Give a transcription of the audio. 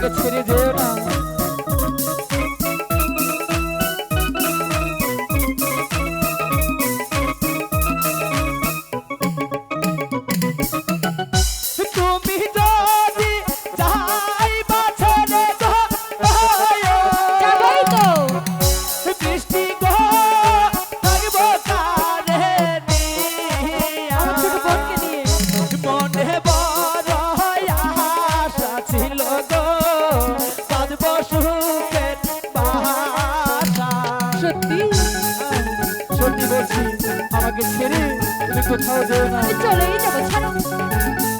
这个缺定就 그 시계를 오늘 또 타오르나 这类这个钱。